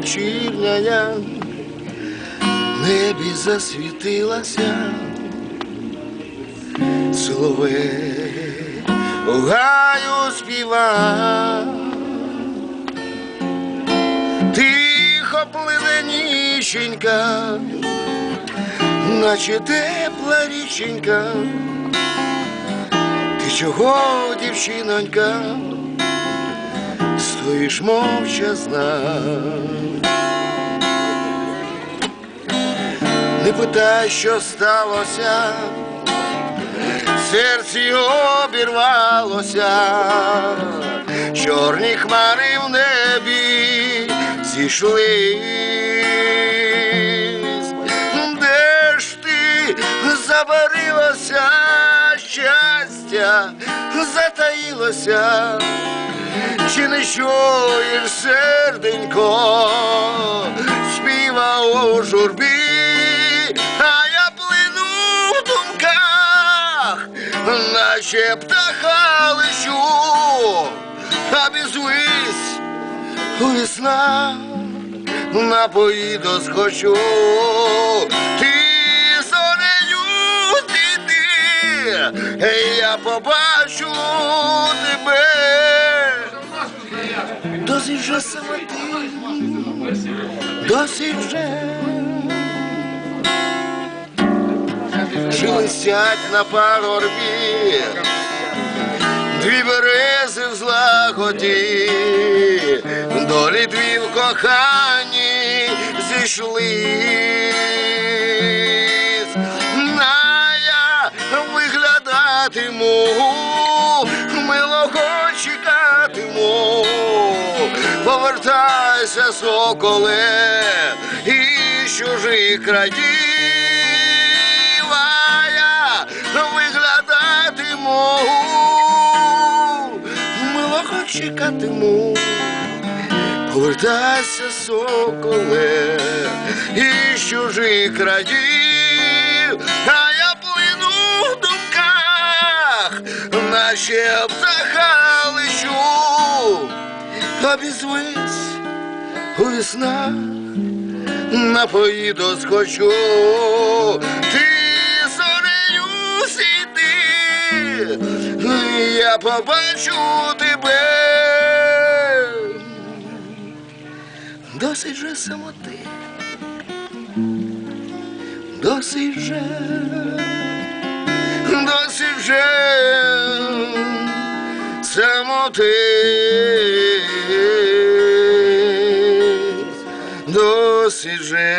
вечірня в небі засвітилася, соловей у гаю співа, тихо пливе ніщенька, наче тепла річенька. Ти чого, дівчинонька, стоїш мовчазна? Не питай, що сталося, серці обірвалося, чорні хмари в небі зійшлись. Де ж ти заварилося щастя, затаїлося, чи не чуєш серденько, співа у журбі, а я плину в думках, наче птаха лечу, а безвись у весна напої зійди, я побачу тебе. Досить вже самоти, досить вже. Шелестять на пагорбі, дві берези в злагоді, долі дві в коханні зійшлись. На я виглядатиму, милого повертайся, соколе, із чужих країв, а я виглядатиму, милого чекатиму. Повертайся, соколе, із чужих країв, а я плину в думках, наче птаха лечу, обізвись у весна, напої досхочу, ти зорею сіди, я побачу тебе. Досить же самоти, досить же, досить же самоти, досить же.